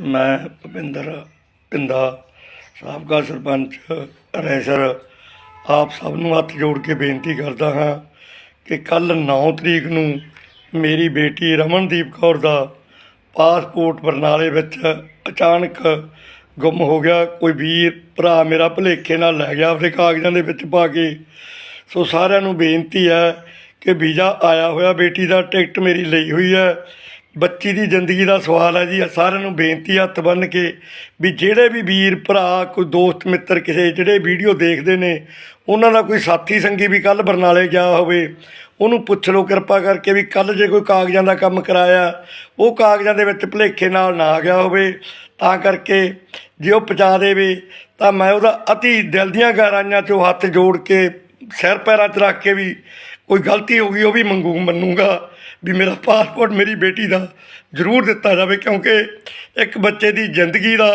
ਮੈਂ ਭੁਪਿੰਦਰ ਭਿੰਦਾ ਸਾਬਕਾ ਸਰਪੰਚ ਰੈਸਰ ਆਪ ਸਭ ਨੂੰ ਹੱਥ ਜੋੜ ਕੇ ਬੇਨਤੀ ਕਰਦਾ ਹਾਂ ਕਿ ਕੱਲ 9 ਤਰੀਕ ਨੂੰ ਮੇਰੀ ਬੇਟੀ ਰਮਨਦੀਪ ਕੌਰ ਦਾ ਪਾਸਪੋਰਟ ਬਰਨਾਲੇ ਵਿੱਚ ਅਚਾਨਕ ਗੁੰਮ ਹੋ ਗਿਆ। ਕੋਈ ਵੀਰ, ਭਰਾ ਮੇਰਾ ਭੁਲੇਖੇ ਨਾਲ ਲੈ ਗਿਆ ਆਪਣੇ ਕਾਗਜ਼ਾਂ ਦੇ ਵਿੱਚ ਪਾ ਕੇ। ਸੋ ਸਾਰਿਆਂ ਨੂੰ ਬੇਨਤੀ ਹੈ ਕਿ ਵੀਜ਼ਾ ਆਇਆ ਹੋਇਆ ਬੇਟੀ ਦਾ, ਟਿਕਟ ਮੇਰੀ ਲਈ ਹੋਈ ਹੈ। ਬੱਚੀ ਦੀ ਜ਼ਿੰਦਗੀ ਦਾ ਸਵਾਲ ਹੈ ਜੀ ਸਾਰਿਆਂ ਨੂੰ ਬੇਨਤੀ ਹੱਥ ਬੰਨ੍ਹ ਕੇ ਵੀ ਜਿਹੜੇ ਵੀ ਵੀਰ, ਭਰਾ, ਕੋਈ ਦੋਸਤ, ਮਿੱਤਰ, ਕਿਸੇ ਜਿਹੜੇ ਵੀਡੀਓ ਦੇਖਦੇ ਨੇ, ਉਹਨਾਂ ਦਾ ਕੋਈ ਸਾਥੀ ਸੰਗੀ ਵੀ ਕੱਲ ਬਰਨਾਲੇ ਗਿਆ ਹੋਵੇ, ਉਹਨੂੰ ਪੁੱਛ ਲਓ ਕਿਰਪਾ ਕਰਕੇ ਵੀ ਕੱਲ ਜੇ ਕੋਈ ਕਾਗਜ਼ਾਂ ਦਾ ਕੰਮ ਕਰਾਇਆ, ਉਹ ਕਾਗਜ਼ਾਂ ਦੇ ਵਿੱਚ ਭੁਲੇਖੇ ਨਾਲ ਨਾ ਆ ਗਿਆ ਹੋਵੇ, ਤਾਂ ਕਰਕੇ ਜੇ ਉਹ ਪਹੁੰਚਾ ਦੇਵੇ, ਤਾਂ ਮੈਂ ਉਹਦਾ ਅਤੀ ਦਿਲ ਦੀਆਂ ਗਹਿਰਾਈਆਂ 'ਚੋਂ ਹੱਥ ਜੋੜ ਕੇ ਸਿਰ ਪੈਰਾਂ 'ਚ ਰੱਖ ਕੇ ਵੀ ਕੋਈ ਗਲਤੀ ਹੋ ਗਈ, ਉਹ ਵੀ ਮੰਗੂ, ਮੰਨੂਗਾ ਵੀ ਮੇਰਾ ਪਾਸਪੋਰਟ ਮੇਰੀ ਬੇਟੀ ਦਾ ਜ਼ਰੂਰ ਦਿੱਤਾ ਜਾਵੇ ਕਿਉਂਕਿ ਇੱਕ ਬੱਚੇ ਦੀ ਜ਼ਿੰਦਗੀ ਦਾ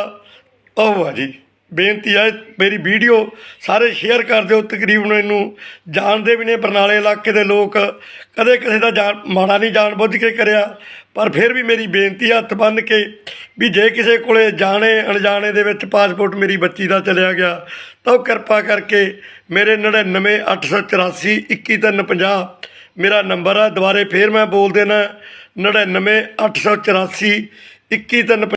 ਉਹ ਆ ਜੀ। ਬੇਨਤੀ ਹੈ ਮੇਰੀ ਵੀਡੀਓ ਸਾਰੇ ਸ਼ੇਅਰ ਕਰ ਦਿਓ, ਤਕਰੀਬਨ ਇਹਨੂੰ ਜਾਣਦੇ ਵੀ ਨੇ ਬਰਨਾਲੇ ਇਲਾਕੇ ਦੇ ਲੋਕ। ਕਦੇ ਕਿਸੇ ਦਾ ਜਾਣ, ਮਾੜਾ ਨਹੀਂ ਜਾਣ ਬੁੱਝ ਕੇ ਕਰਿਆ, ਪਰ ਫਿਰ ਵੀ ਮੇਰੀ ਬੇਨਤੀ ਹੈ ਹੱਥ ਬੰਨ੍ਹ ਕੇ ਵੀ ਜੇ ਕਿਸੇ ਕੋਲੇ ਜਾਣੇ, ਅਣਜਾਣੇ ਦੇ ਵਿੱਚ ਪਾਸਪੋਰਟ ਮੇਰੀ ਬੱਚੀ ਦਾ ਚਲਿਆ ਗਿਆ, ਤਾਂ ਉਹ ਕਿਰਪਾ ਕਰਕੇ ਮੇਰੇ 99884 21350 ਮੇਰਾ ਨੰਬਰ ਹੈ ਦੁਬਾਰੇ ਫੇਰ ਮੈਂ ਬੋਲ ਦੇਣਾ 99884 21350